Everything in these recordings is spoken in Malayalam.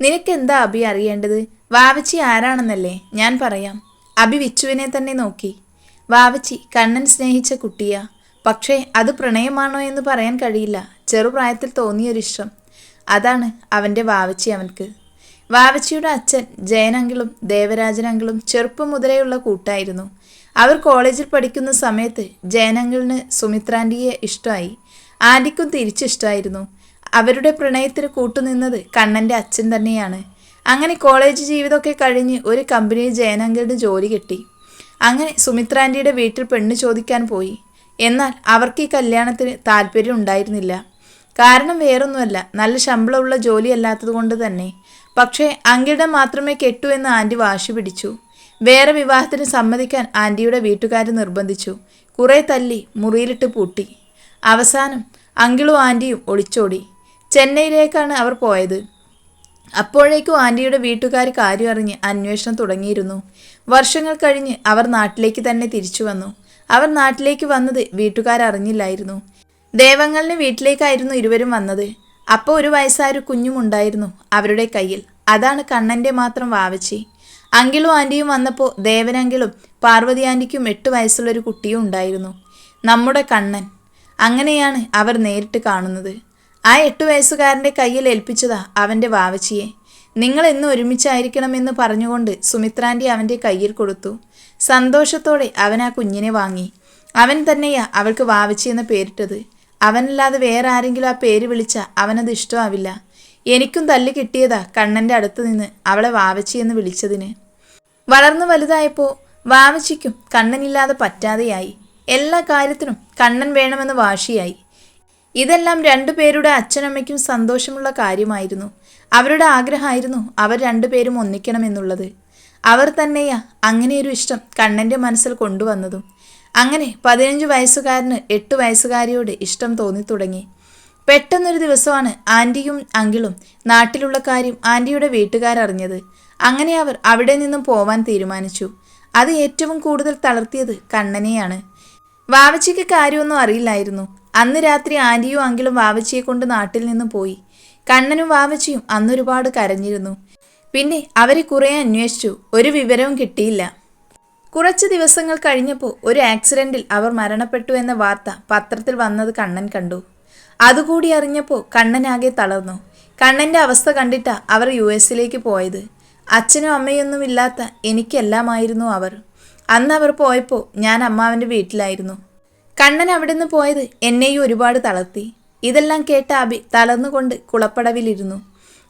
നിനക്കെന്താ അബി അറിയേണ്ടത്? വാവച്ചി ആരാണെന്നല്ലേ? ഞാൻ പറയാം. അബി വിച്ചുവിനെ തന്നെ നോക്കി. വാവച്ചി കണ്ണൻ സ്നേഹിച്ച കുട്ടിയാ. പക്ഷേ അത് പ്രണയമാണോ എന്ന് പറയാൻ കഴിയില്ല. ചെറുപ്രായത്തിൽ തോന്നിയൊരിഷ്ടം. അതാണ് അവന്റെ വാവച്ചി അവൻക്ക്. വാവച്ചിയുടെ അച്ഛൻ ജയനങ്കിളും ദേവരാജനങ്കിളും ചെറുപ്പം മുതലേയുള്ള കൂട്ടായിരുന്നു. അവർ കോളേജിൽ പഠിക്കുന്ന സമയത്ത് ജയനങ്കിളിന് സുമിത്രാന്റിയെ ഇഷ്ടമായി. ആന്റിക്കും തിരിച്ചിഷ്ടമായിരുന്നു അവരുടെ പ്രണയത്തിന് കൂട്ടുനിന്നത് കണ്ണന്റെ അച്ഛൻ തന്നെയാണ്. അങ്ങനെ കോളേജ് ജീവിതമൊക്കെ കഴിഞ്ഞ് ഒരു കമ്പനിയിൽ ജയനങ്കയുടെ ജോലി കിട്ടി. അങ്ങനെ സുമിത്രാന്റിയുടെ വീട്ടിൽ പെണ്ണ് ചോദിക്കാൻ പോയി. എന്നാൽ അവർക്ക് ഈ കല്യാണത്തിന് താല്പര്യം ഉണ്ടായിരുന്നില്ല. കാരണം വേറൊന്നുമല്ല നല്ല ശമ്പളമുള്ള ജോലി അല്ലാത്തത് കൊണ്ട് തന്നെ. പക്ഷേ അങ്കിയുടെ മാത്രമേ കെട്ടൂ എന്ന് ആന്റി വാശി പിടിച്ചു. വേറെ വിവാഹത്തിന് സമ്മതിക്കാൻ ആന്റിയുടെ വീട്ടുകാർ നിർബന്ധിച്ചു. കുറേ തല്ലി മുറിയിലിട്ട് പൂട്ടി. അവസാനം അങ്കിളും ആന്റിയും ഒളിച്ചോടി. ചെന്നൈയിലേക്കാണ് അവർ പോയത്. അപ്പോഴേക്കും ആന്റിയുടെ വീട്ടുകാർ കാര്യം അറിഞ്ഞ് അന്വേഷണം തുടങ്ങിയിരുന്നു. വർഷങ്ങൾ കഴിഞ്ഞ് അവർ നാട്ടിലേക്ക് തന്നെ തിരിച്ചു വന്നു. അവർ നാട്ടിലേക്ക് വന്നത് വീട്ടുകാർ അറിഞ്ഞില്ലായിരുന്നു. ദേവങ്ങളിന് വീട്ടിലേക്കായിരുന്നു ഇരുവരും വന്നത്. അപ്പോൾ ഒരു വയസ്സായ ഒരു കുഞ്ഞുമുണ്ടായിരുന്നു അവരുടെ കയ്യിൽ. അതാണ് കണ്ണന്റെ മാത്രം വാവച്ചി. അങ്കിളും ആന്റിയും വന്നപ്പോൾ ദേവനങ്കിളും പാർവതി ആന്റിക്കും എട്ട് വയസ്സുള്ളൊരു കുട്ടിയും ഉണ്ടായിരുന്നു. നമ്മുടെ കണ്ണൻ. അങ്ങനെയാണ് അവർ നേരിട്ട് കാണുന്നത്. ആ എട്ട് വയസ്സുകാരന്റെ കയ്യിൽ ഏൽപ്പിച്ചതാ അവന്റെ വാവച്ചിയെ. നിങ്ങൾ എന്ന് ഒരുമിച്ചായിരിക്കണമെന്ന് പറഞ്ഞുകൊണ്ട് സുമിത്രാന്റെ അവന്റെ കയ്യിൽ കൊടുത്തു. സന്തോഷത്തോടെ അവൻ ആ കുഞ്ഞിനെ വാങ്ങി. അവൻ തന്നെയാ അവൾക്ക് വാവച്ചി എന്ന് പേരിട്ടത്. അവനല്ലാതെ വേറെ ആരെങ്കിലും ആ പേര് വിളിച്ച അവനത് ഇഷ്ടമാവില്ല. എനിക്കും തല്ല് കിട്ടിയതാ കണ്ണന്റെ അടുത്ത് നിന്ന് അവളെ വാവച്ചി എന്ന് വിളിച്ചതിന്. വളർന്നു വലുതായപ്പോൾ വാവച്ചിക്കും കണ്ണനില്ലാതെ പറ്റാതെയായി. എല്ലാ കാര്യത്തിനും കണ്ണൻ വേണമെന്ന് വാശിയായി. ഇതെല്ലാം രണ്ടുപേരുടെ അച്ഛനമ്മയ്ക്കും സന്തോഷമുള്ള കാര്യമായിരുന്നു. അവരുടെ ആഗ്രഹമായിരുന്നു അവർ രണ്ടുപേരും ഒന്നിക്കണമെന്നുള്ളത്. അവർ തന്നെയാ അങ്ങനെയൊരു ഇഷ്ടം കണ്ണന്റെ മനസ്സിൽ കൊണ്ടുവന്നതും. അങ്ങനെ പതിനഞ്ച് വയസ്സുകാരന് എട്ട് വയസ്സുകാരിയോട് ഇഷ്ടം തോന്നിത്തുടങ്ങി. പെട്ടെന്നൊരു ദിവസമാണ് ആന്റിയും അങ്കിളും നാട്ടിലുള്ള കാര്യം ആന്റിയുടെ വീട്ടുകാരറിഞ്ഞത്. അങ്ങനെ അവർ അവിടെ നിന്നും പോവാൻ തീരുമാനിച്ചു. അത് ഏറ്റവും കൂടുതൽ തളർത്തിയത് കണ്ണനെയാണ്. വാവച്ചിക്ക് കാര്യമൊന്നും അറിയില്ലായിരുന്നു. അന്ന് രാത്രി ആന്റിയും അങ്കിളും വാവച്ചിയെ കൊണ്ട് നാട്ടിൽ നിന്ന് പോയി. കണ്ണനും വാവച്ചിയും അന്നൊരുപാട് കരഞ്ഞിരുന്നു. പിന്നെ അവരെ കുറേ അന്വേഷിച്ചു. ഒരു വിവരവും കിട്ടിയില്ല. കുറച്ച് ദിവസങ്ങൾ കഴിഞ്ഞപ്പോൾ ഒരു ആക്സിഡന്റിൽ അവർ മരണപ്പെട്ടു എന്ന വാർത്ത പത്രത്തിൽ വന്നത് കണ്ണൻ കണ്ടു. അതുകൂടി അറിഞ്ഞപ്പോൾ കണ്ണനാകെ തളർന്നു. കണ്ണന്റെ അവസ്ഥ കണ്ടിട്ടാ അവർ യു എസിലേക്ക് പോയത്. അച്ഛനും അമ്മയൊന്നുമില്ലാത്ത എനിക്കെല്ലാമായിരുന്നു അവർ. അന്ന് അവർ പോയപ്പോൾ ഞാൻ അമ്മാവന്റെ വീട്ടിലായിരുന്നു. കണ്ണൻ അവിടെ നിന്ന് പോയത് എന്നെയും ഒരുപാട് തളർത്തി. ഇതെല്ലാം കേട്ട അബി തളർന്നുകൊണ്ട് കുളപ്പടവിലിരുന്നു.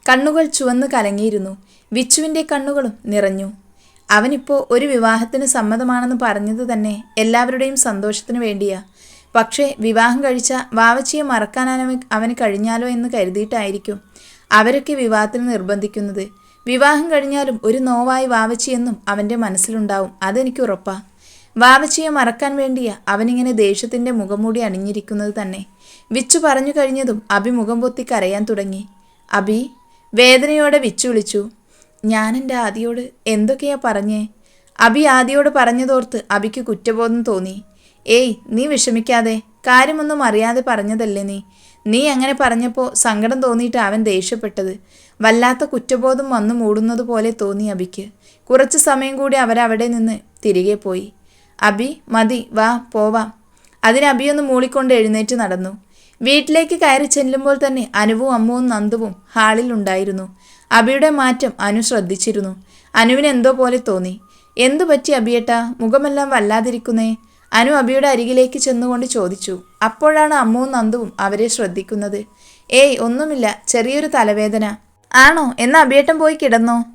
കണ്ണുകൾ ചുവന്ന് കലങ്ങിയിരുന്നു. വിച്ചുവിന്റെ കണ്ണുകളും നിറഞ്ഞു. അവനിപ്പോൾ ഒരു വിവാഹത്തിന് സമ്മതമാണെന്ന് പറഞ്ഞത് തന്നെ എല്ലാവരുടെയും സന്തോഷത്തിന് വേണ്ടിയാ. പക്ഷേ വിവാഹം കഴിച്ച വാവച്ചിയെ മറക്കാൻ അവന് കഴിഞ്ഞാലോ എന്ന് കരുതിയിട്ടായിരിക്കും അവരൊക്കെ വിവാഹത്തിന് നിർബന്ധിക്കുന്നത്. വിവാഹം കഴിഞ്ഞാലും ഒരു നോവായി വാവച്ചിയെന്നും അവന്റെ മനസ്സിലുണ്ടാവും. അതെനിക്ക് ഉറപ്പാ. വാവച്ചിയെ മറക്കാൻ വേണ്ടിയാ അവനിങ്ങനെ ദേഷ്യത്തിന്റെ മുഖംമൂടി അണിഞ്ഞിരിക്കുന്നത് തന്നെ. വിച്ചു പറഞ്ഞു കഴിഞ്ഞതും അബി മുഖം പൊത്തി കരയാൻ തുടങ്ങി. അബി വേദനയോടെ വിച്ചു വിളിച്ചു. ഞാൻ എന്റെ ആദിയോട് എന്തൊക്കെയാ പറഞ്ഞേ? അബി ആദിയോട് പറഞ്ഞതോർത്ത് അബിക്ക് കുറ്റബോധം തോന്നി. ഏയ് നീ വിഷമിക്കാതെ. കാര്യമൊന്നും അറിയാതെ പറഞ്ഞതല്ലേ നീ? നീ അങ്ങനെ പറഞ്ഞപ്പോൾ സങ്കടം തോന്നിയിട്ട് അവൻ ദേഷ്യപ്പെട്ടത്. വല്ലാത്ത കുറ്റബോധം വന്നു മൂടുന്നത് പോലെ തോന്നി അബിക്ക്. കുറച്ച് സമയം കൂടി അവരവിടെ നിന്ന് തിരികെ പോയി. അബി മതി വാ പോവാം. അതിന് അബിയൊന്ന് മൂളിക്കൊണ്ട് എഴുന്നേറ്റ് നടന്നു. വീട്ടിലേക്ക് കയറി ചെല്ലുമ്പോൾ തന്നെ അനുവും അമ്മുവും നന്ദുവും ഹാളിൽ ഉണ്ടായിരുന്നു. അബിയുടെ മാറ്റം അനു ശ്രദ്ധിച്ചിരുന്നു. അനുവിന് എന്തോ പോലെ തോന്നി. എന്തു പറ്റി അബിയേട്ടാ? മുഖമെല്ലാം വല്ലാതിരിക്കുന്നേ? അനു അബിയുടെ അരികിലേക്ക് ചെന്നുകൊണ്ട് ചോദിച്ചു. അപ്പോഴാണ് അമ്മുവും നന്ദുവും അവരെ ശ്രദ്ധിക്കുന്നത്. ഏയ് ഒന്നുമില്ല. ചെറിയൊരു തലവേദന. ആണോ? എന്നാ അബിയേട്ടൻ പോയി കിടന്നോ?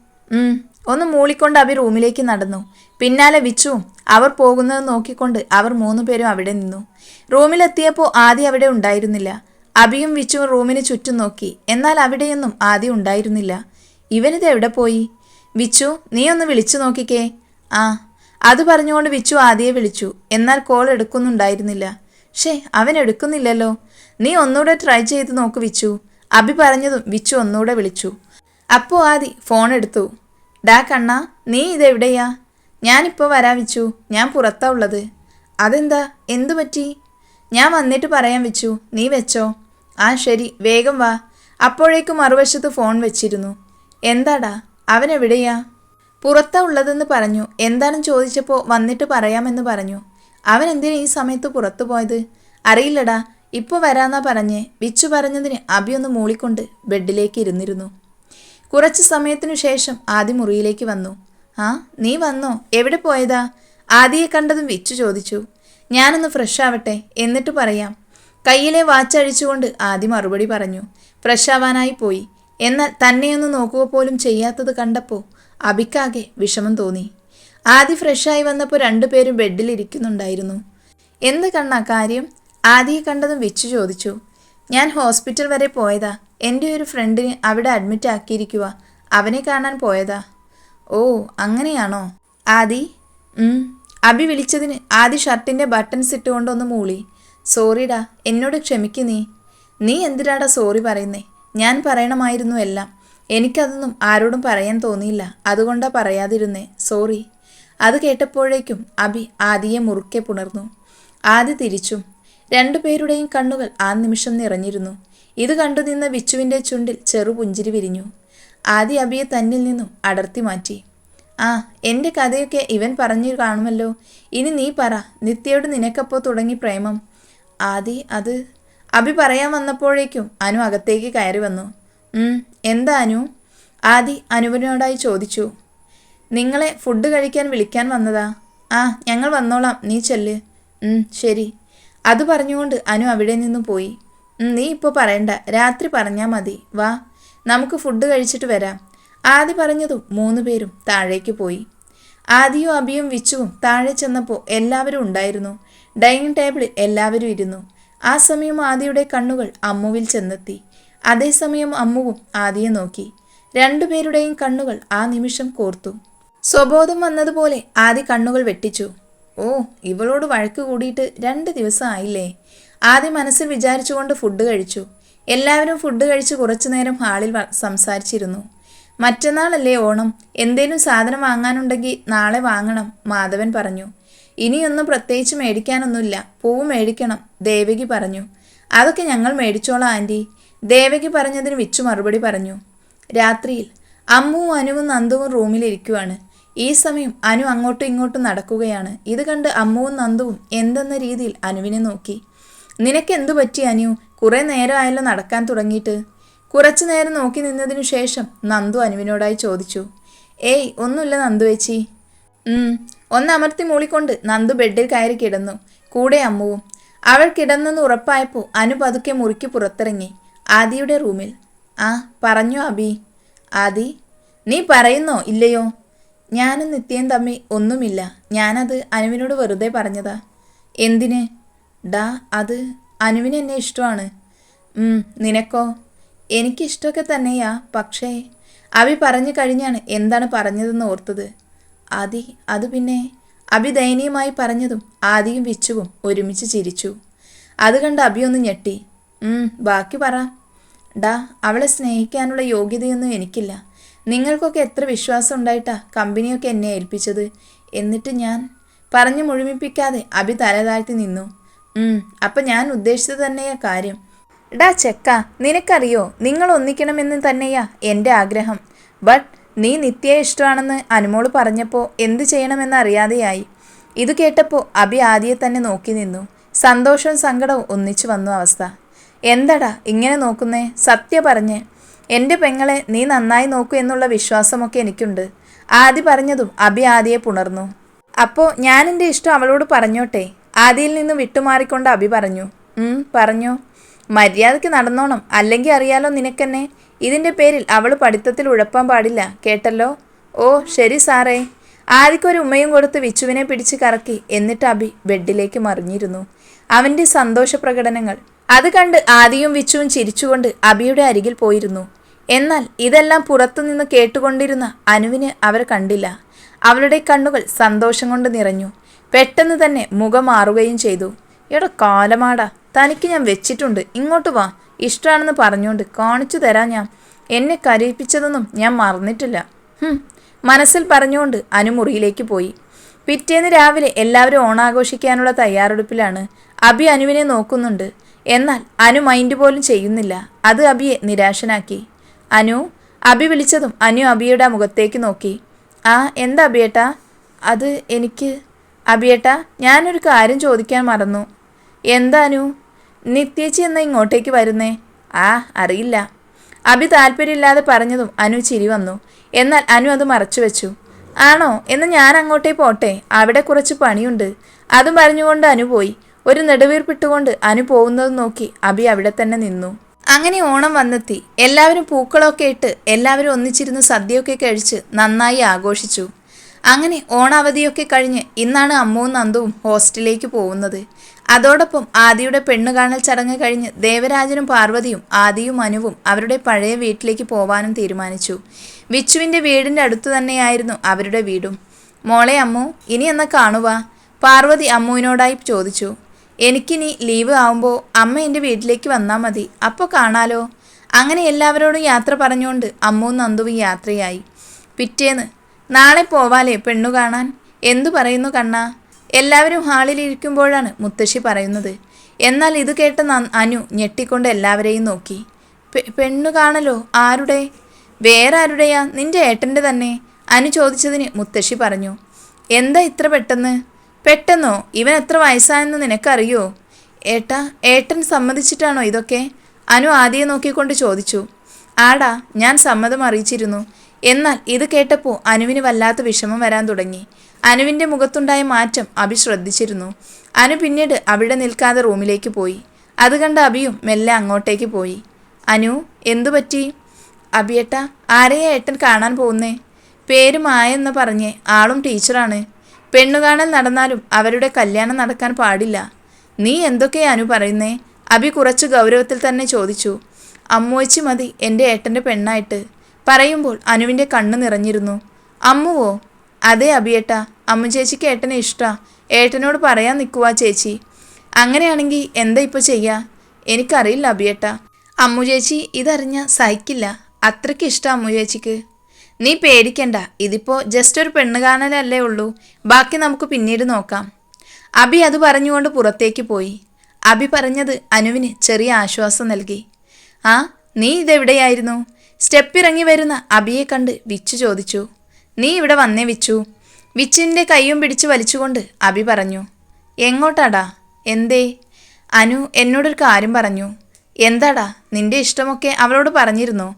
ഒന്ന് മൂളിക്കൊണ്ട് അബി റൂമിലേക്ക് നടന്നു. പിന്നാലെ വിച്ചു അവർ പോകുന്നത് നോക്കിക്കൊണ്ട് അവർ മൂന്നുപേരും അവിടെ നിന്നു. റൂമിലെത്തിയപ്പോൾ ആദ്യം അവിടെ ഉണ്ടായിരുന്നില്ല. അബിയും വിച്ചുവും റൂമിന് ചുറ്റും നോക്കി. എന്നാൽ അവിടെയൊന്നും ആദ്യം ഉണ്ടായിരുന്നില്ല. ഇവനിത് എവിടെ പോയി? വിച്ചു നീ ഒന്ന് വിളിച്ചു നോക്കിക്കേ. ആ അത് പറഞ്ഞുകൊണ്ട് വിച്ചു ആദ്യയെ വിളിച്ചു. എന്നാൽ കോൾ എടുക്കുന്നുണ്ടായിരുന്നില്ല. ഷേ അവൻ എടുക്കുന്നില്ലല്ലോ. നീ ഒന്നുകൂടെ ട്രൈ ചെയ്ത് നോക്ക് വിച്ചു. അബി പറഞ്ഞതും വിച്ചു ഒന്നുകൂടെ വിളിച്ചു. അപ്പോൾ ആദി ഫോൺ എടുത്തു. ഡാ കണ്ണ നീ ഇതെവിടെയാ? ഞാനിപ്പോൾ വരാൻ വെച്ചു ഞാൻ പുറത്താ ഉള്ളത്. അതെന്താ എന്തു പറ്റി? ഞാൻ വന്നിട്ട് പറയാൻ വെച്ചു നീ വെച്ചോ. ആ ശരി വേഗം വാ. അപ്പോഴേക്കും മറുവശത്ത് ഫോൺ വെച്ചിരുന്നു. എന്താടാ അവനെവിടെയാ പുറത്താ ഉള്ളതെന്ന് പറഞ്ഞു. എന്താണെന്ന് ചോദിച്ചപ്പോൾ വന്നിട്ട് പറയാമെന്ന് പറഞ്ഞു. അവൻ എന്തിനാ ഈ സമയത്ത് പുറത്തു പോയത്? അറിയില്ലടാ ഇപ്പോൾ വരാന്നാ പറഞ്ഞേ. വിച്ചു പറഞ്ഞതിന് അബി ഒന്ന് മൂളിക്കൊണ്ട് ബെഡിലേക്ക് ഇരുന്നിരുന്നു. കുറച്ച് സമയത്തിനു ശേഷം ആദി മുറിയിലേക്ക് വന്നു. ആ നീ വന്നോ? എവിടെ പോയതാ? ആദിയെ കണ്ടതും വിച്ചു ചോദിച്ചു. ഞാനൊന്ന് ഫ്രഷ് ആവട്ടെ എന്നിട്ട് പറയാം. കയ്യിലെ വാച്ച് അഴിച്ചുകൊണ്ട് ആദി മറുപടി പറഞ്ഞു. ഫ്രഷ് ആവാനായി പോയി. എന്നാൽ തന്നെയൊന്ന് നോക്കുക പോലും ചെയ്യാത്തത് കണ്ടപ്പോൾ അബിക്കാകെ വിഷമം തോന്നി. ആദി ഫ്രഷായി വന്നപ്പോൾ രണ്ടുപേരും ബെഡിലിരിക്കുന്നുണ്ടായിരുന്നു എന്ത് കണ്ണാ കാര്യം? ആദിയെ കണ്ടതും വിച്ചു ചോദിച്ചു. ഞാൻ ഹോസ്പിറ്റൽ വരെ പോയതാ. എന്റെ ഒരു ഫ്രണ്ടിന് അവിടെ അഡ്മിറ്റ് ആക്കിയിരിക്കുക അവനെ കാണാൻ പോയതാ. ഓ അങ്ങനെയാണോ? ആദി അബി വിളിച്ചതിന് ആദി ഷർട്ടിന്റെ ബട്ടൺസ് ഇട്ടുകൊണ്ടൊന്ന് മൂളി. സോറിടാ എന്നോട് ക്ഷമിക്ക് നീ. നീ എന്തിനാടാ സോറി പറയുന്നേ? ഞാൻ പറയണമായിരുന്നു എല്ലാം. എനിക്കതൊന്നും ആരോടും പറയാൻ തോന്നിയില്ല. അതുകൊണ്ടാ പറയാതിരുന്നേ. സോറി അത് കേട്ടപ്പോഴേക്കും അബി ആദിയെ മുറുക്കെ പുണർന്നു. ആദി തിരിച്ചും. രണ്ടുപേരുടെയും കണ്ണുകൾ ആ നിമിഷം നിറഞ്ഞിരുന്നു. ഇത് കണ്ടു നിന്ന വിച്ചുവിന്റെ ചുണ്ടിൽ ചെറുപുഞ്ചിരി വിരിഞ്ഞു. ആദി അബിയെ തന്നിൽ നിന്നും അടർത്തി മാറ്റി. ആ എന്റെ കഥയൊക്കെ ഇവൻ പറഞ്ഞു കാണുമല്ലോ. ഇനി നീ പറ നിത്യയോട് നിനക്കപ്പോൾ തുടങ്ങി പ്രേമം? ആദി അത് അബി പറയാൻ വന്നപ്പോഴേക്കും അനു അകത്തേക്ക് കയറി വന്നു. എന്താ അനു? ആദി അനുവിനോടായി ചോദിച്ചു. നിങ്ങളെ ഫുഡ് കഴിക്കാൻ വിളിക്കാൻ വന്നതാ. ആ ഞങ്ങൾ വന്നോളാം നീ ചെല്ല്. ശരി. അത് പറഞ്ഞുകൊണ്ട് അനു അവിടെ നിന്നും പോയി. "ഉം, നീ ഇപ്പോൾ പറയണ്ട. രാത്രി പറഞ്ഞാൽ മതി. വാ നമുക്ക് ഫുഡ് കഴിച്ചിട്ട് വരാം. ആദി പറഞ്ഞതും മൂന്ന് പേരും താഴേക്ക് പോയി. ആദിയും അബിയും വിച്ചുവും താഴെ ചെന്നപ്പോൾ എല്ലാവരും ഉണ്ടായിരുന്നു. ഡൈനിങ് ടേബിളിൽ എല്ലാവരും ഇരുന്നു. ആ സമയം ആദിയുടെ കണ്ണുകൾ അമ്മുവിൽ ചെന്നെത്തി. അതേസമയം അമ്മുവും ആദിയെ നോക്കി. രണ്ടുപേരുടെയും കണ്ണുകൾ ആ നിമിഷം കോർത്തു. സ്വബോധം വന്നതുപോലെ ആദി കണ്ണുകൾ വെട്ടിച്ചു. ഓ ഇവളോട് വഴക്ക് കൂടിയിട്ട് രണ്ട് ദിവസം ആയില്ലേ? ആദ്യം മനസ്സിൽ വിചാരിച്ചുകൊണ്ട് ഫുഡ് കഴിച്ചു. എല്ലാവരും ഫുഡ് കഴിച്ച് കുറച്ചു നേരം ഹാളിൽ സംസാരിച്ചിരുന്നു. മറ്റന്നാളല്ലേ ഓണം? എന്തേലും സാധനം വാങ്ങാനുണ്ടെങ്കിൽ നാളെ വാങ്ങണം മാധവൻ പറഞ്ഞു. ഇനിയൊന്നും പ്രത്യേകിച്ച് മേടിക്കാനൊന്നുമില്ല. പൂവ് മേടിക്കണം ദേവകി പറഞ്ഞു. അതൊക്കെ ഞങ്ങൾ മേടിച്ചോളാം ആന്റി ദേവകി പറഞ്ഞതിന് വിച്ചു മറുപടി പറഞ്ഞു. രാത്രിയിൽ അമ്മുവും അനുവും നന്ദുവും റൂമിലിരിക്കുവാണ്. ഈ സമയം അനു അങ്ങോട്ടും ഇങ്ങോട്ടും നടക്കുകയാണ്. ഇത് കണ്ട് അമ്മുവും നന്ദുവും എന്തെന്ന രീതിയിൽ അനുവിനെ നോക്കി. നിനക്ക് എന്തു പറ്റി അനു കുറെ നേരമായല്ലോ നടക്കാൻ തുടങ്ങിയിട്ട്. കുറച്ചു നേരം നോക്കി നിന്നതിനു ശേഷം നന്ദു അനുവിനോടായി ചോദിച്ചു. ഏയ് ഒന്നുമില്ല നന്ദു വെച്ചി ഒന്നമർത്തി മൂളിക്കൊണ്ട് നന്ദു ബെഡിൽ കയറി കിടന്നു. കൂടെ അമ്മുവും. അവൾ കിടന്നെന്ന് ഉറപ്പായപ്പോൾ അനു പതുക്കെ മുറിക്ക് പുറത്തിറങ്ങി. ആദിയുടെ റൂമിൽ. ആ പറഞ്ഞു അബി. ആദി നീ പറയുന്നോ ഇല്ലയോ? ഞാനും നിത്യയും തമ്മിൽ ഒന്നുമില്ല. ഞാനത് അനുവിനോട് വെറുതെ പറഞ്ഞതാ. എന്തിന്? ഡാ അത് അനുവിന് എന്നെ ഇഷ്ടമാണ്. നിനക്കോ? എനിക്കിഷ്ടമൊക്കെ തന്നെയാ പക്ഷേ അബി പറഞ്ഞു കഴിഞ്ഞാണ് എന്താണ് പറഞ്ഞതെന്ന് ഓർത്തത്. ആദി അത് പിന്നെ അബി ദയനീയമായി പറഞ്ഞതും ആദിയും വിച്ചുവും ഒരുമിച്ച് ചിരിച്ചു. അത് കണ്ട് അബി ഒന്ന് ഞെട്ടി. ബാക്കി പറ. ഡാ അവളെ സ്നേഹിക്കാനുള്ള യോഗ്യതയൊന്നും എനിക്കില്ല. നിങ്ങൾക്കൊക്കെ എത്ര വിശ്വാസം ഉണ്ടായിട്ടാ കമ്പനിയൊക്കെ എന്നെ ഏൽപ്പിച്ചത്? എന്നിട്ട് ഞാൻ പറഞ്ഞു മുഴുമിപ്പിക്കാതെ അബി തലതാഴ്ത്തി നിന്നു. അപ്പൊ ഞാൻ ഉദ്ദേശിച്ചത് തന്നെയാ കാര്യം. ഡാ ചെക്ക നിനക്കറിയോ നിങ്ങൾ ഒന്നിക്കണമെന്ന് തന്നെയാ എന്റെ ആഗ്രഹം. ബട്ട് നീ നിത്യയെ ഇഷ്ടമാണെന്ന് അനുമോൾ പറഞ്ഞപ്പോൾ എന്ത് ചെയ്യണമെന്ന് അറിയാതെയായി. ഇത് കേട്ടപ്പോൾ അബി ആദിയെ തന്നെ നോക്കി നിന്നു. സന്തോഷവും സങ്കടവും ഒന്നിച്ചു വന്നു അവസ്ഥ. എന്തടാ ഇങ്ങനെ നോക്കുന്നേ? സത്യ പറഞ്ഞേ. എന്റെ പെങ്ങളെ നീ നന്നായി നോക്കൂ എന്നുള്ള വിശ്വാസമൊക്കെ എനിക്കുണ്ട്. ആദി പറഞ്ഞതും അബി ആദിയെ പുണർന്നു. അപ്പോൾ ഞാൻ എന്റെ ഇഷ്ടം അവളോട് പറഞ്ഞോട്ടെ? ആദിയിൽ നിന്ന് വിട്ടുമാറിക്കൊണ്ട് അഭി പറഞ്ഞു പറഞ്ഞു. മര്യാദയ്ക്ക് നടന്നോണം. അല്ലെങ്കിൽ അറിയാലോ നിനക്കെന്നെ. ഇതിന്റെ പേരിൽ അവൾ പഠിത്തത്തിൽ ഉഴപ്പാൻ പാടില്ല. കേട്ടല്ലോ? ഓ ശരി സാറേ. ആദിക്കൊരു ഉമ്മയും കൊടുത്ത് വിച്ചുവിനെ പിടിച്ച് കറക്കി. എന്നിട്ട് അഭി ബെഡിലേക്ക് മറിഞ്ഞിരുന്നു. അവന്റെ സന്തോഷ പ്രകടനങ്ങൾ. അത് കണ്ട് ആദിയും വിച്ചുവും ചിരിച്ചുകൊണ്ട് അബിയുടെ അരികിൽ പോയിരുന്നു. എന്നാൽ ഇതെല്ലാം പുറത്തുനിന്ന് കേട്ടുകൊണ്ടിരുന്ന അനുവിന് അവർ കണ്ടില്ല. അവളുടെ കണ്ണുകൾ സന്തോഷം കൊണ്ട് നിറഞ്ഞു. പെട്ടെന്ന് തന്നെ മുഖം മാറുകയും ചെയ്തു. എടാ കാലമാടാ തനിക്ക് ഞാൻ വെച്ചിട്ടുണ്ട്. ഇങ്ങോട്ട് വാ. ഇഷ്ടമാണെന്ന് പറഞ്ഞുകൊണ്ട് കാണിച്ചു തരാം ഞാൻ. എന്നെ കരയിപ്പിച്ചതൊന്നും ഞാൻ മറന്നിട്ടില്ല. മനസ്സിൽ പറഞ്ഞുകൊണ്ട് അനുമുറിയിലേക്ക് പോയി. പിറ്റേന്ന് രാവിലെ എല്ലാവരും ഓണാഘോഷിക്കാനുള്ള തയ്യാറെടുപ്പിലാണ് അബി അനുവിനെ നോക്കുന്നുണ്ട്. എന്നാൽ അനു മൈൻഡ് പോലും ചെയ്യുന്നില്ല. അത് അബിയെ നിരാശനാക്കി. അനു? അബി വിളിച്ചതും അനു അബിയുടെ മുഖത്തേക്ക് നോക്കി. ആ എന്താ അബിയേട്ടാ? അത് എനിക്ക് അബിയേട്ടാ ഞാനൊരു കാര്യം ചോദിക്കാൻ മറന്നു. എന്താനു നിത്യേച്ചി എന്നാ ഇങ്ങോട്ടേക്ക് വരുന്നേ? ആ അറിയില്ല. അബി താല്പര്യമില്ലാതെ പറഞ്ഞതും അനു ചിരി വന്നു. എന്നാൽ അനു അത് മറച്ചു വെച്ചു. ആണോ? എന്ന് ഞാൻ അങ്ങോട്ടേ പോട്ടെ. അവിടെ കുറച്ച് പണിയുണ്ട്. അതും പറഞ്ഞുകൊണ്ട് അനു പോയി. ഒരു നെടുവീർപ്പിട്ടുകൊണ്ട് അനു പോകുന്നത് നോക്കി അബി അവിടെ തന്നെ നിന്നു. അങ്ങനെ ഓണം വന്നെത്തി. എല്ലാവരും പൂക്കളൊക്കെ ഇട്ട് എല്ലാവരും ഒന്നിച്ചിരുന്ന് സദ്യയൊക്കെ കഴിച്ച് നന്നായി ആഘോഷിച്ചു. അങ്ങനെ ഓണാവധിയൊക്കെ കഴിഞ്ഞ് ഇന്നാണ് അമ്മുവും നന്ദുവും ഹോസ്റ്റലിലേക്ക് പോകുന്നത്. അതോടൊപ്പം ആദിയുടെ പെണ്ണുകാണൽ ചടങ്ങ് കഴിഞ്ഞ് ദേവരാജനും പാർവതിയും ആദിയും അനുവും അവരുടെ പഴയ വീട്ടിലേക്ക് പോവാനും തീരുമാനിച്ചു. വിച്ചുവിന്റെ വീടിന്റെ അടുത്തു തന്നെയായിരുന്നു അവരുടെ വീടും. മോളെ അമ്മു ഇനി എന്നാ കാണുക പാർവതി അമ്മുവിനോടായി ചോദിച്ചു. എനിക്കിനി ലീവ് ആവുമ്പോൾ അമ്മ എന്റെ വീട്ടിലേക്ക് വന്നാൽ മതി. അപ്പോൾ കാണാലോ. അങ്ങനെ എല്ലാവരോടും യാത്ര പറഞ്ഞുകൊണ്ട് അമ്മുവും നന്ദുവും യാത്രയായി. പിറ്റേന്ന് നാളെ പോവാലേ പെണ്ണു കാണാൻ. എന്തു പറയുന്നു കണ്ണ? എല്ലാവരും ഹാളിലിരിക്കുമ്പോഴാണ് മുത്തശ്ശി പറയുന്നത്. എന്നാൽ ഇത് കേട്ട അനു ഞെട്ടിക്കൊണ്ട് എല്ലാവരെയും നോക്കി. "പെ- പെണ്ണു കാണലോ? ആരുടെ? വേറെ ആരുടെയാ? നിന്റെ ഏട്ടന്റെ തന്നെ. അനു ചോദിച്ചതിന് മുത്തശ്ശി പറഞ്ഞു. എന്താ ഇത്ര പെട്ടെന്ന്? പെട്ടെന്നോ? ഇവൻ എത്ര വയസ്സായെന്ന് നിനക്കറിയോ? ഏട്ടാ ഏട്ടൻ സമ്മതിച്ചിട്ടാണോ ഇതൊക്കെ? അനു ആദ്യം നോക്കിക്കൊണ്ട് ചോദിച്ചു. ആടാ ഞാൻ സമ്മതം അറിയിച്ചിരുന്നു. എന്നാൽ ഇത് കേട്ടപ്പോൾ അനുവിന് വല്ലാത്ത വിഷമം വരാൻ തുടങ്ങി. അനുവിന്റെ മുഖത്തുണ്ടായ മാറ്റം അഭി ശ്രദ്ധിച്ചിരുന്നു. അനു പിന്നീട് അവിടെ നിൽക്കാതെ റൂമിലേക്ക് പോയി. അത് കണ്ട അഭിയും മെല്ലെ അങ്ങോട്ടേക്ക് പോയി. അനു എന്തു പറ്റി? അഭിയേട്ട ആരെയാ ഏട്ടൻ കാണാൻ പോകുന്നേ? പേര് മായ എന്ന് പറഞ്ഞ് ആളും ടീച്ചറാണ്. പെണ്ണുകാണൽ നടന്നാലും അവരുടെ കല്യാണം നടക്കാൻ പാടില്ല. നീ എന്തൊക്കെയാ അനു പറയുന്നേ? അഭി കുറച്ച് ഗൗരവത്തിൽ തന്നെ ചോദിച്ചു. അമ്മുവച്ചി മതി എന്റെ ഏട്ടന്റെ പെണ്ണായിട്ട്. പറയുമ്പോൾ അനുവിന്റെ കണ്ണ് നിറഞ്ഞിരുന്നു. അമ്മുവോ അതെ അബിയേട്ട അമ്മു ചേച്ചിക്ക് ഏട്ടനെ ഇഷ്ടാ. ഏട്ടനോട് പറയാൻ നിൽക്കുവാ ചേച്ചി. അങ്ങനെയാണെങ്കിൽ എന്താ ഇപ്പോൾ ചെയ്യുക എനിക്കറിയില്ല അബിയേട്ട അമ്മു ചേച്ചി ഇതറിഞ്ഞ സഹിക്കില്ല. അത്രയ്ക്ക് ഇഷ്ടം അമ്മു ചേച്ചിക്ക്. നീ പേടിക്കണ്ട ഇതിപ്പോൾ ജസ്റ്റ് ഒരു പെണ്ണ് കാണലല്ലേ ഉള്ളൂ. ബാക്കി നമുക്ക് പിന്നീട് നോക്കാം. അബി അത് പറഞ്ഞുകൊണ്ട് പുറത്തേക്ക് പോയി. അബി പറഞ്ഞത് അനുവിന് ചെറിയ ആശ്വാസം നൽകി. ആ നീ ഇതെവിടെയായിരുന്നു? സ്റ്റെപ്പ് ഇറങ്ങി വരുന്ന അബിയെ കണ്ട് വിച്ചു ചോദിച്ചു നീ ഇവിടെ വന്നേ വിച്ചു? വിച്ചിന്റെ കൈയും പിടിച്ച് വലിച്ചുകൊണ്ട് അബി പറഞ്ഞു എങ്ങോട്ടാടാ? എന്തേ? അനു എന്നോടൊരു കാര്യം പറഞ്ഞു എന്താടാ? നിന്റെ ഇഷ്ടമൊക്കെ അവളോട് പറഞ്ഞിരുന്നോ?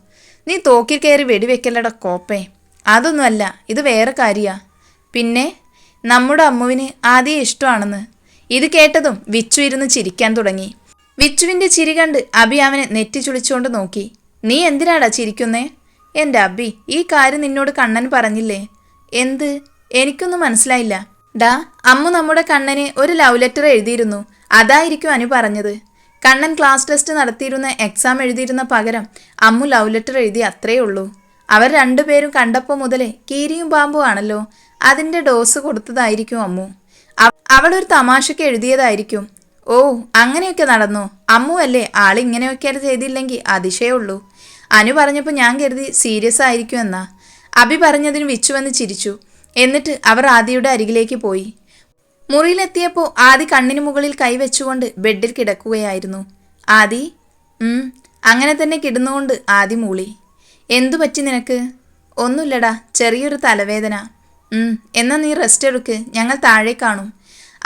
നീ തോക്കിൽ കയറി വെടിവെക്കല്ലട കോപ്പേ. അതൊന്നുമല്ല ഇത് വേറെ കാര്യാ. പിന്നെ? നമ്മുടെ അമ്മുവിന് ആദ്യം ഇഷ്ടമാണെന്ന്. ഇത് കേട്ടതും വിച്ചു ഇരുന്ന് ചിരിക്കാൻ തുടങ്ങി. വിച്ചുവിന്റെ ചിരി കണ്ട് അബി അവനെ നെറ്റി ചുളിച്ചുകൊണ്ട് നോക്കി നീ എന്തിനാടാ ചിരിക്കുന്നേ? എന്റെ അബി ഈ കാര്യം നിന്നോട് കണ്ണൻ പറഞ്ഞില്ലേ? എന്ത്? എനിക്കൊന്നും മനസ്സിലായില്ല. ഡാ അമ്മു നമ്മുടെ കണ്ണന് ഒരു ലവ് ലെറ്റർ എഴുതിയിരുന്നു. അതായിരിക്കും അനു പറഞ്ഞത്. കണ്ണൻ ക്ലാസ് ടെസ്റ്റ് നടത്തിയിരുന്ന എക്സാം എഴുതിയിരുന്ന പകരം അമ്മു ലവ് ലെറ്റർ എഴുതി അത്രയേ ഉള്ളൂ. അവർ രണ്ടുപേരും കണ്ടപ്പോൾ മുതലേ കീരിയും പാമ്പും ആണല്ലോ. അതിന്റെ ഡോസ് കൊടുത്തതായിരിക്കും അമ്മു. അവ- അവളൊരു തമാശയ്ക്ക് എഴുതിയതായിരിക്കും. ഓ അങ്ങനെയൊക്കെ നടന്നു? അമ്മു അല്ലേ ആളിങ്ങനെയൊക്കെ ചെയ്തില്ലെങ്കിൽ അതിശയുള്ളൂ അനു പറഞ്ഞപ്പോൾ ഞാൻ കരുതി സീരിയസ് ആയിരിക്കും എന്നാ. അഭി പറഞ്ഞതിന് വിച്ചു വന്ന് ചിരിച്ചു. എന്നിട്ട് അവർ ആദിയുടെ അരികിലേക്ക് പോയി. മുറിയിലെത്തിയപ്പോൾ ആദി കണ്ണിന് മുകളിൽ കൈവച്ചുകൊണ്ട് ബെഡിൽ കിടക്കുകയായിരുന്നു. ആദി അങ്ങനെ തന്നെ കിടന്നുകൊണ്ട് ആദി മൂളി. എന്തു പറ്റി നിനക്ക്? ഒന്നുമില്ലടാ ചെറിയൊരു തലവേദന. എന്നാ നീ റെസ്റ്റ് എടുക്ക് ഞങ്ങൾ താഴെ കാണും.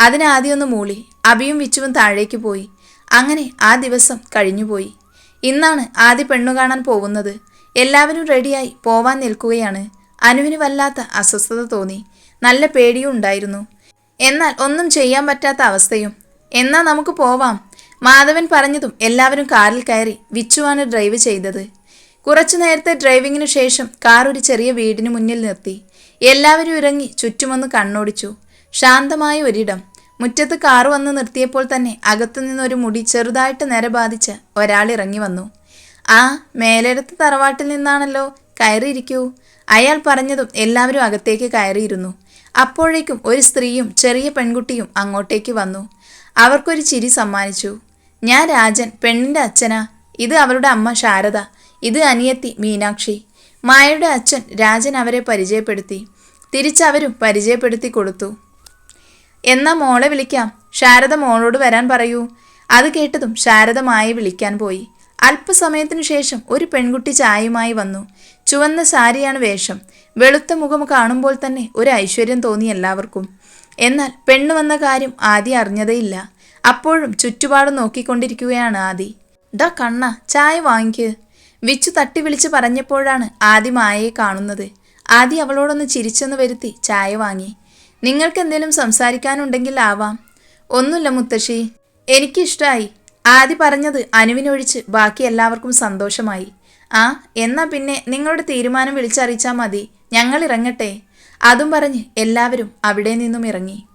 അതിനാദ്യം ഒന്ന് മൂളി. അബിയും വിച്ചുവും താഴേക്ക് പോയി. അങ്ങനെ ആ ദിവസം കഴിഞ്ഞുപോയി. ഇന്നാണ് ആദ്യ പെണ്ണു കാണാൻ പോകുന്നത്. എല്ലാവരും റെഡിയായി പോവാൻ നിൽക്കുകയാണ്. അനുവിന് വല്ലാത്ത അസ്വസ്ഥത തോന്നി. നല്ല പേടിയും ഉണ്ടായിരുന്നു. എന്നാൽ ഒന്നും ചെയ്യാൻ പറ്റാത്ത അവസ്ഥയും. എന്നാൽ നമുക്ക് പോവാം. മാധവൻ പറഞ്ഞതും എല്ലാവരും കാറിൽ കയറി വിച്ചുവാണ് ഡ്രൈവ് ചെയ്തത്. കുറച്ചു നേരത്തെ ഡ്രൈവിങ്ങിനു ശേഷം കാർ ഒരു ചെറിയ വീടിന് മുന്നിൽ നിർത്തി. എല്ലാവരും ഇറങ്ങി ചുറ്റുമൊന്ന് കണ്ണോടിച്ചു. ശാന്തമായ ഒരിടം. മുറ്റത്ത് കാർ വന്ന് നിർത്തിയപ്പോൾ തന്നെ അകത്തുനിന്നൊരു മുടി ചെറുതായിട്ട് നിര ബാധിച്ച് ഒരാൾ ഇറങ്ങി വന്നു. ആ മേലെടുത്ത തറവാട്ടിൽ നിന്നാണല്ലോ. കയറിയിരിക്കൂ. അയാൾ പറഞ്ഞതും എല്ലാവരും അകത്തേക്ക് കയറിയിരുന്നു. അപ്പോഴേക്കും ഒരു സ്ത്രീയും ചെറിയ പെൺകുട്ടിയും അങ്ങോട്ടേക്ക് വന്നു. അവർക്കൊരു ചിരി സമ്മാനിച്ചു. ഞാൻ രാജൻ പെണ്ണിന്റെ അച്ഛനാ. ഇത് അവരുടെ അമ്മ ശാരദ. ഇത് അനിയത്തി മീനാക്ഷി. മായയുടെ അച്ഛൻ രാജൻ അവരെ പരിചയപ്പെടുത്തി. തിരിച്ചവരും പരിചയപ്പെടുത്തി കൊടുത്തു. എന്നാ മോളെ വിളിക്കാം. ശാരദ മോളോട് വരാൻ പറയൂ. അത് കേട്ടതും ശാരദ മായെ വിളിക്കാൻ പോയി. അല്പസമയത്തിനു ശേഷം ഒരു പെൺകുട്ടി ചായയുമായി വന്നു. ചുവന്ന സാരിയാണ് വേഷം. വെളുത്ത മുഖം കാണുമ്പോൾ തന്നെ ഒരു ഐശ്വര്യം തോന്നി എല്ലാവർക്കും. എന്നാൽ പെണ്ണ് വന്ന കാര്യം ആദി അറിഞ്ഞതേയില്ല. അപ്പോഴും ചുറ്റുപാടും നോക്കിക്കൊണ്ടിരിക്കുകയാണ് ആദി. ദാ കണ്ണ ചായ വാങ്ങിക്ക്. വിച്ചു തട്ടി വിളിച്ച് പറഞ്ഞപ്പോഴാണ് ആദി മായയെ കാണുന്നത്. ആദി അവളോടൊന്ന് ചിരിച്ചെന്ന് വരുത്തി ചായ വാങ്ങി. നിങ്ങൾക്ക് എന്തെങ്കിലും സംസാരിക്കാനുണ്ടെങ്കിൽ ആവാം ഒന്നുമില്ല മുത്തശ്ശി. എനിക്കിഷ്ടമായി ആദി പറഞ്ഞത് അനുവിനൊഴിച്ച് ബാക്കി എല്ലാവർക്കും സന്തോഷമായി. ആ എന്നാ പിന്നെ നിങ്ങളുടെ തീരുമാനം വിളിച്ചറിയിച്ചാൽ മതി. ഞങ്ങൾ ഇറങ്ങട്ടെ. അതും പറഞ്ഞ് എല്ലാവരും അവിടെ നിന്നും ഇറങ്ങി.